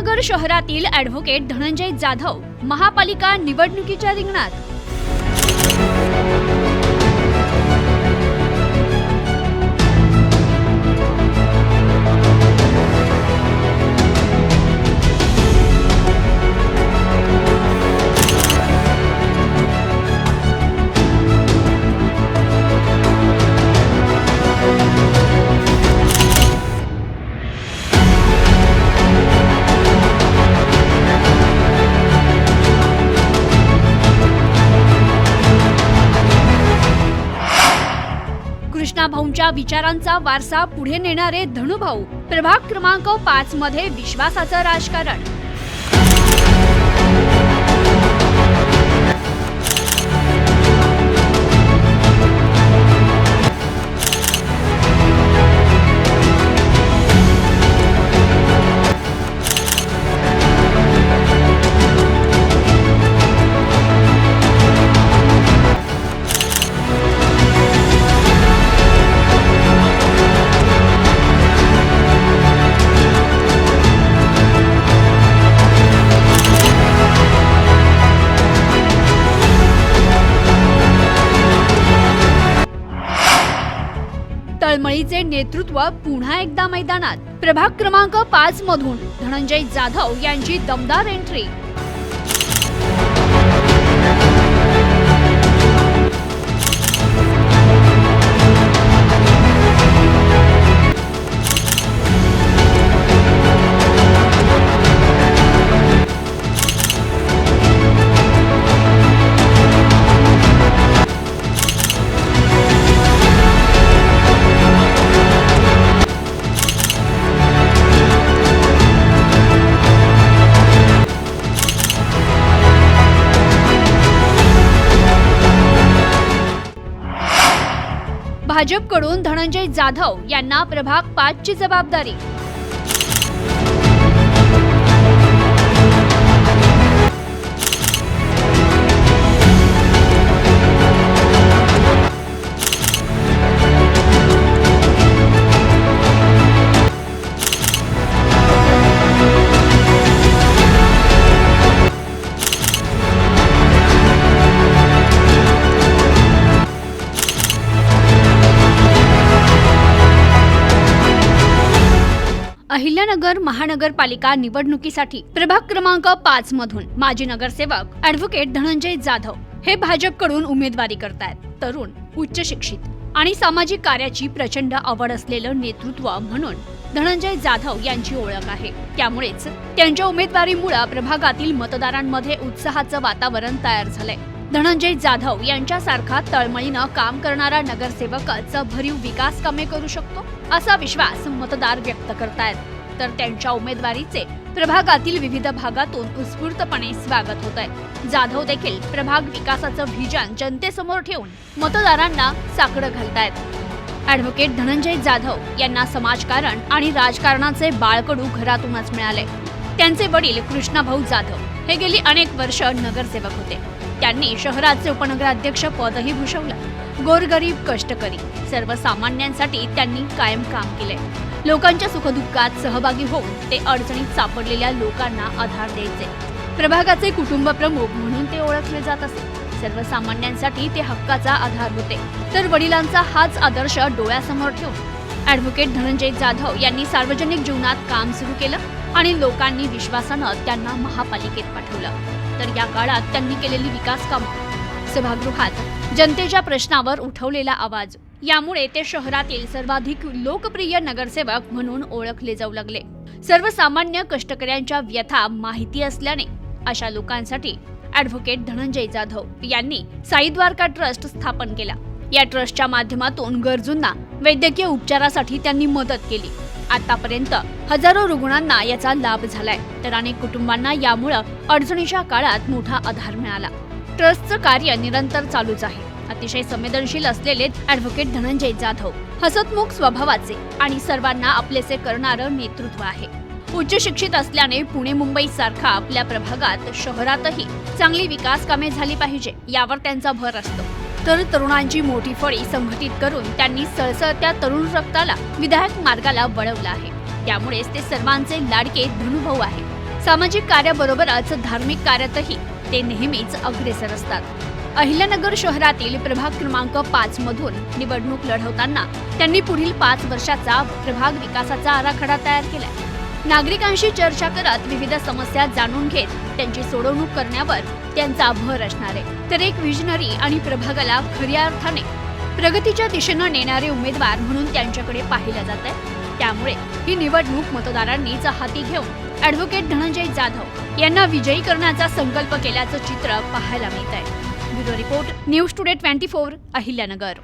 अहिल्यानगर शहरातील ॲडव्होकेट धनंजय जाधव महापालिका निवडणुकीच्या रिंगणात. तुमच्या विचारांचा वारसा पुढे नेणारे धनुभाऊ. प्रभाग क्रमांक पाच मध्ये विश्वासाचं राजकारण. तळमळीचे नेतृत्व पुन्हा एकदा मैदानात. प्रभाग क्रमांक पाच मधून धनंजय जाधव यांची दमदार एंट्री भाजपकडून धनंजय जाधव यांना प्रभाग पाचची जबाबदारी. अहिल्यानगर महानगरपालिका निवडणुकीसाठी प्रभाग क्रमांक पाच मधून माजी नगरसेवक ॲडव्होकेट धनंजय जाधव हे भाजपकडून उमेदवारी करतायत. तरुण उच्च शिक्षित आणि सामाजिक कार्याची प्रचंड आवड असलेलं नेतृत्व म्हणून धनंजय जाधव यांची ओळख आहे. त्यामुळेच त्यांच्या उमेदवारीमुळे प्रभागातील मतदारांमध्ये उत्साहाचं वातावरण तयार झालंय. धनंजय जाधव यांच्यासारखा तळमळीनं काम करणारा नगरसेवकच भरीव विकास कामे करू शकतो असा विश्वास मतदार व्यक्त करतायत. तर त्यांच्या उमेदवारीचे प्रभागातील विविध भागातून उत्स्फूर्तपणे स्वागत होत आहे जाधव देखील प्रभाग विकासाचं व्हिजन जनतेसमोर ठेवून मतदारांना साकडं घालतायत. ॲडव्होकेट धनंजय जाधव यांना समाजकारण आणि राजकारणाचे बाळकडू घरातूनच मिळाले. त्यांचे वडील कृष्णाभाऊ जाधव. हे गेली अनेक वर्ष नगरसेवक होते. त्यांनी शहराचे उपनगराध्यक्ष पदही भूषवलं. गोरगरीब कष्टकरी. सर्वसामान्यांसाठी त्यांनी कायम काम केले लोकांच्या सुखदुःखात सहभागी होऊन ते अडचणीत सापडलेल्या लोकांना आधार द्यायचे. प्रभागाचे कुटुंब प्रमुख म्हणून ते ओळखले जात असे. सर्वसामान्यांसाठी ते हक्काचा आधार होते. तर वडिलांचा हाच आदर्श डोळ्यासमोर ठेवून. ॲडव्होकेट धनंजय जाधव यांनी सार्वजनिक जीवनात काम सुरू केलं आणि लोकांनी विश्वासानं त्यांना महापालिकेत पाठवलं. तर या काळात त्यांनी केलेली विकास कामं. सभागृहात जनतेच्या प्रश्नावर उठवलेला आवाज. यामुळे ते शहरातील सर्वाधिक लोकप्रिय नगरसेवक म्हणून ओळखले जाऊ लागले. सर्वसामान्य कष्टकऱ्यांच्या व्यथा माहिती असल्याने अशा लोकांसाठी ॲडव्होकेट धनंजय जाधव यांनी साई द्वारका ट्रस्ट स्थापन केला. या ट्रस्टच्या माध्यमातून गरजूंना वैद्यकीय उपचारासाठी त्यांनी मदत केली. आतापर्यंत हजारो रुग्णांना याचा लाभ झालाय. तर अनेक कुटुंबांना यामुळं अडचणीच्या काळात मोठा आधार मिळाला. ट्रस्टचं कार्य निरंतर चालूच आहे. अतिशय संवेदनशील असलेले ॲडव्होकेट धनंजय जाधव हसतमुख स्वभावाचे आणि सर्वांना आपलेसे करणारं नेतृत्व आहे. उच्च शिक्षित असल्याने पुणे मुंबई सारखा आपल्या प्रभागात शहरातही चांगली विकास कामे झाली पाहिजे यावर त्यांचा भर असतो. तर तरुणांची मोठी फळी संघटित करून त्यांनी सळसळत्या तरुण रक्ताला विधायक मार्गाला वळवलं आहे. त्यामुळेच ते सर्वांचे लाडके धनुभाऊ आहे सामाजिक कार्याबरोबरच धार्मिक कार्यातही ते नेहमीच अग्रेसर असतात. अहिल्यानगर शहरातील प्रभाग क्रमांक पाच मधून निवडणूक लढवताना त्यांनी पुढील पाच वर्षाचा प्रभाग विकासाचा आराखडा तयार केलाय. नागरिकांशी चर्चा करत विविध समस्या जाणून घेत त्यांची सोडवणूक करण्यावर त्यांचा भर असणार आहे. तर एक विजनरी आणि प्रभागाला खऱ्या अर्थाने प्रगतीच्या दिशेनं नेणारे उमेदवार म्हणून त्यांच्याकडे पाहिलं जात आहे. त्यामुळे ही निवडणूक मतदारांनीच हाती घेऊन ॲडव्होकेट धनंजय जाधव यांना विजयी करण्याचा संकल्प केल्याचं चित्र पाहायला मिळत आहे bureau report news today twenty four Ahilyanagar.